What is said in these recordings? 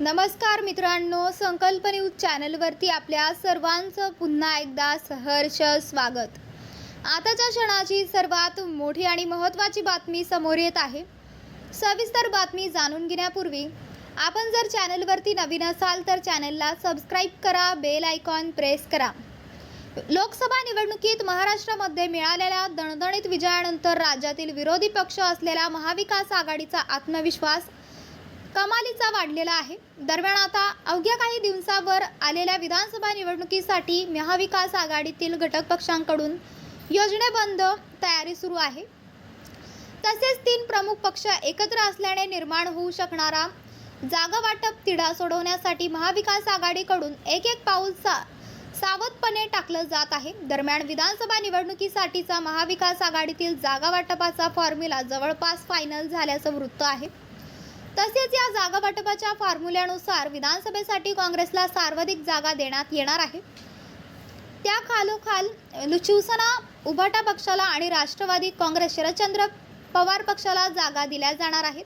नमस्कार मित्रांनो संकल्प न्यूज चॅनलवरती आपल्या सर्वांचं पुन्हा एकदा सहर्ष स्वागत. आताच्या क्षणाची सर्वात मोठी आणि महत्त्वाची बातमी समोर येत आहे. सविस्तर बातमी जाणून घेण्यापूर्वी आपण जर चॅनलवरती नवीन असाल तर चॅनलला सबस्क्राईब करा बेल आयकॉन प्रेस करा. लोकसभा निवडणुकीत महाराष्ट्रामध्ये मिळालेल्या दणदणीत विजयानंतर राज्यातील विरोधी पक्ष असलेला महाविकास आघाडीचा आत्मविश्वास कमालीचा वाढलेला आहे. दरम्यान आता अवघ्या काही दिवसावर आलेल्या विधानसभा निवडणुकीसाठी महाविकास आघाडीतील घटक पक्षांकडून योजनेबंद तयारी सुरू आहे. तसेच तीन प्रमुख पक्ष एकत्र असल्याने निर्माण होऊ शकणारा जागा वाटप तिढा सोडवण्यासाठी महाविकास आघाडीकडून एक एक पाऊल सा सावधपणे टाकलं जात आहे. दरम्यान विधानसभा निवडणुकीसाठीचा महाविकास आघाडीतील जागा वाटपाचा फॉर्म्युला जवळपास फायनल झाल्याचं वृत्त आहे. तसेच या जागा वाटपाच्या फॉर्म्युल्यानुसार विधानसभेसाठी काँग्रेसला सर्वाधिक जागा देण्यात येणार आहे. त्या खालोखाल शिवसेना उभाटा पक्षाला आणि राष्ट्रवादी काँग्रेस शरदचंद्र पवार पक्षाला जागा दिल्या जाणार आहेत.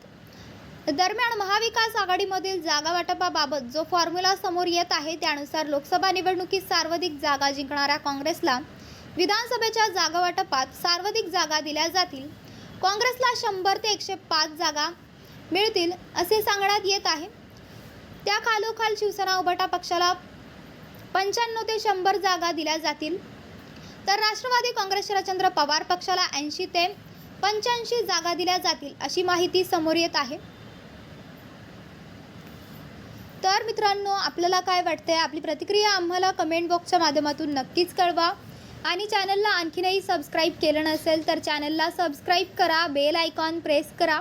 दरम्यान महाविकास आघाडीमधील जागा वाटपाबाबत जो फॉर्म्युला समोर येत आहे त्यानुसार लोकसभा निवडणुकीत सर्वाधिक जागा जिंकणाऱ्या काँग्रेसला विधानसभेच्या जागा वाटपात सर्वाधिक जागा दिल्या जातील. काँग्रेसला शंभर ते एकशे पाच जागा मिळतील असे सांगण्यात येत आहे. त्या खालोखाल शिवसेना उभाटा पक्षाला पंच्याण्णव ते शंभर जागा दिल्या जातील. तर राष्ट्रवादी काँग्रेस शरदचंद्र पवार पक्षाला ऐंशी ते पंच्याऐंशी जागा दिल्या जातील अशी माहिती समोर येत आहे. तर मित्रांनो आपल्याला काय वाटतंय? आपली प्रतिक्रिया आम्हाला कमेंट बॉक्सच्या माध्यमातून नक्कीच कळवा. आणि चॅनलला आणखीनही सबस्क्राईब केलं नसेल तर चॅनलला सबस्क्राईब करा बेल आयकॉन प्रेस करा.